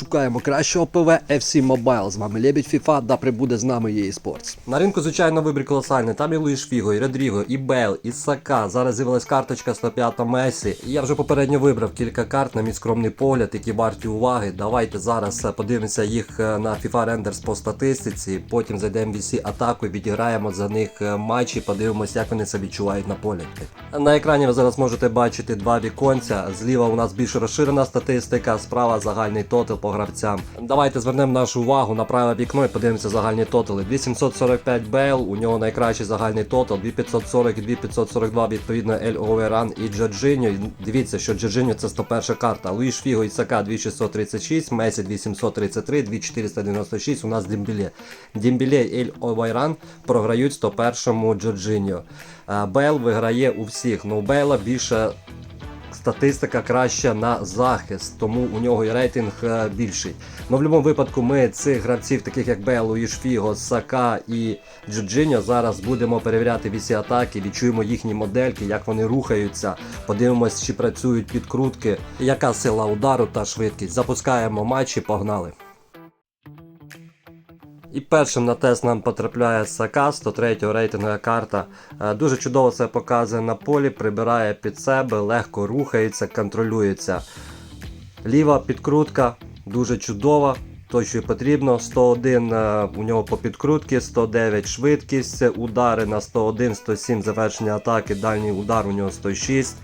Шукаємо кращого ПВ FC Mobile. З вами Лебідь FIFA, да прибуде з нами EA Sports. На ринку, звичайно, вибір колосальний. Там і Луїш Фіго, і Редріго, і Бейл, і Сака. Зараз з'явилась карточка 105 Месі. Я вже попередньо вибрав кілька карт, на мій скромний погляд, які варті уваги. Давайте зараз е, подивимося їх е, на FIFA Renders по статистиці. Потім зайдемо в VC атаку відіграємо за них е, матчі, подивимося, як вони себе відчувають на полі. На екрані ви зараз можете бачити два віконця. Зліва у нас більш розширена статистика, справа загальний тотал по гравцям. Давайте звернемо нашу увагу на праве вікно і подивимося загальні тотали. 845 Бейл, у нього найкращий загальний тотал, 2540 і 2542 відповідно Ель Оверан і Джорджиньо. Дивіться, що Джорджиньо це 101 карта. Луїш Фіго і Сака 2636, Месі 2733, 2496, у нас Дембіле. Дембіле і Ель Овайран програють 101-му Джорджиньо. Е, Бейл виграє у всіх, но у Бейла більше статистика краща на захист, тому у нього і рейтинг е, більший. Ну в будь-якому випадку ми цих гравців, таких як Белу, Ішфіго, Фіго, Сака і Джорджиньо, зараз будемо перевіряти вісі атаки, відчуємо їхні модельки, як вони рухаються, подивимось, чи працюють підкрутки, яка сила удару та швидкість. Запускаємо матчі, погнали. І першим на тест нам потрапляє Сака, 103 рейтингова карта. Е, Дуже чудово це показує на полі, прибирає під себе, легко рухається, контролюється. Ліва підкрутка дуже чудова. То, що й потрібно, 101 е, у нього по підкрутці, 109 швидкість, удари на 101, 107 завершення атаки, дальній удар у нього 106,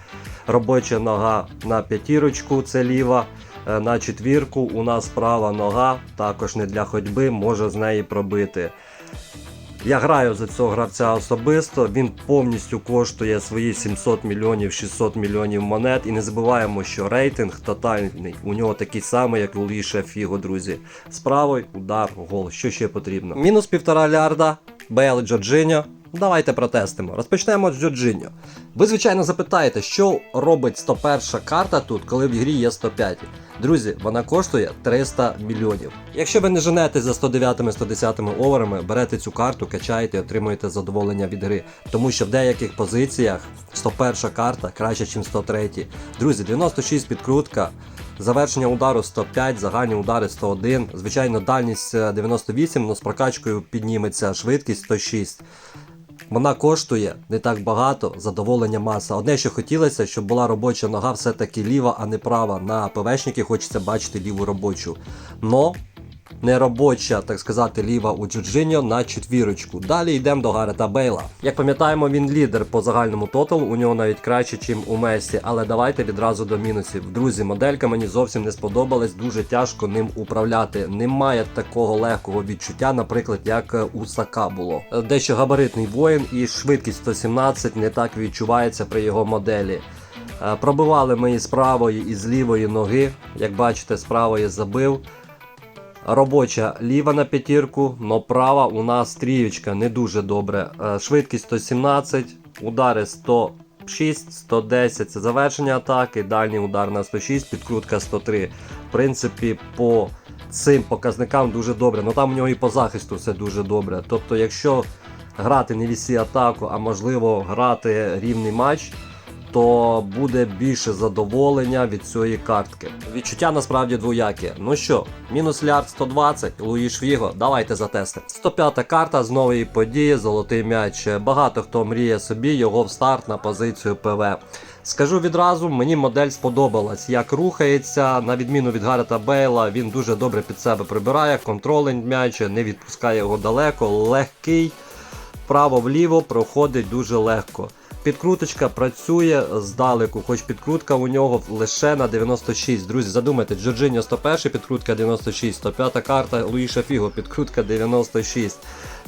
робоча нога на п'ятірочку, це ліва. Е, На четвірку у нас права нога, також не для ходьби, може з неї пробити. Я граю за цього гравця особисто, він повністю коштує свої 700 мільйонів 600 мільйонів монет. І не забуваємо, що рейтинг тотальний. У нього такий самий, як у Ліша Фіго, друзі. З удар, гол. Що ще потрібно? Мінус півтора лярда, Бейл Джорджиньо. Давайте протестимо. Розпочнемо з Джорджиньо. Ви, звичайно, запитаєте, що робить 101 карта тут, коли в грі є 105. Друзі, вона коштує 300 мільйонів. Якщо ви не женетесь за 109-110 оверами, берете цю карту, качаєте і отримуєте задоволення від гри. Тому що в деяких позиціях 101 карта краще, ніж 103. Друзі, 96 підкрутка. Завершення удару 105, загальні удари 101. Звичайно, дальність е, 98, але з прокачкою підніметься швидкість 106. Вона коштує не так багато, задоволення маса. Одне, що хотілося, щоб була робоча нога все-таки ліва, а не права. На ПВшники хочеться бачити ліву робочу. Но не робоча, так сказати, ліва у Джорджиньо на четвірочку. Далі йдемо до Гарета Бейла. Як пам'ятаємо, він лідер по загальному тоталу, у нього навіть краще, ніж у Месі. Але давайте відразу до мінусів. Друзі, моделька мені зовсім не сподобалась, дуже тяжко ним управляти. Немає такого легкого відчуття, наприклад, як у Сака було. Дещо габаритний воїн і швидкість 117 не так відчувається при його моделі. Е, Пробивали ми і з правої, і з лівої ноги. Як бачите, з правої забив. Робоча ліва на п'ятірку, но права у нас трієчка не дуже добре. Е, Швидкість 117, удари 106, 110 це завершення атаки, дальній удар на 106, підкрутка 103. В принципі, по цим показникам дуже добре. Ну там у нього і по захисту все дуже добре. Тобто, якщо грати не вісі атаку, а можливо грати рівний матч, то буде більше задоволення від цієї картки. Відчуття насправді двоякі. Ну що, мінус лярд 120, Луїш Віго, давайте затестимо. 105 карта з нової події, золотий м'яч. Багато хто мріє собі його в старт на позицію ПВ. Скажу відразу, мені модель сподобалась, як рухається, на відміну від Гарета Бейла, він дуже добре під себе прибирає, контролить м'яч, не відпускає його далеко, легкий, вправо-вліво проходить дуже легко. Підкруточка працює здалеку, хоч підкрутка у нього лише на 96. Друзі, задумайте, Джорджиньо 101, підкрутка 96, 105 карта Луїша Фіго, підкрутка 96.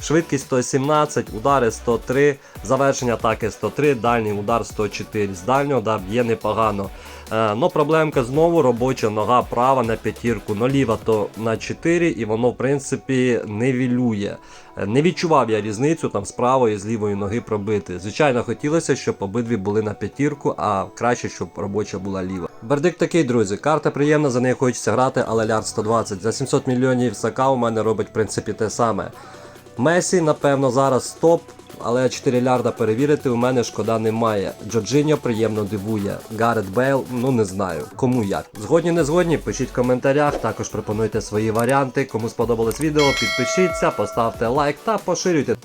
Швидкість 117, удари 103, завершення атаки 103, дальній удар 104. З дальнього да, б'є непогано. Е, но проблемка знову робоча нога права на п'ятірку, но ліва то на 4 і воно в принципі невілює. Е, Не відчував я різницю там з правої з лівої ноги пробити. Звичайно, хотілося, щоб обидві були на п'ятірку, а краще, щоб робоча була ліва. Вердикт такий, друзі. Карта приємна, за нею хочеться грати, але лярд 120. За 700 мільйонів Сака у мене робить в принципі те саме. Месі, напевно, зараз топ. але 4 лярда перевірити у мене шкода немає. Джорджиньо приємно дивує. Гарет Бейл, ну не знаю, кому як. Згодні, не згодні, пишіть в коментарях, також пропонуйте свої варіанти. Кому сподобалось відео, підпишіться, поставте лайк та поширюйте.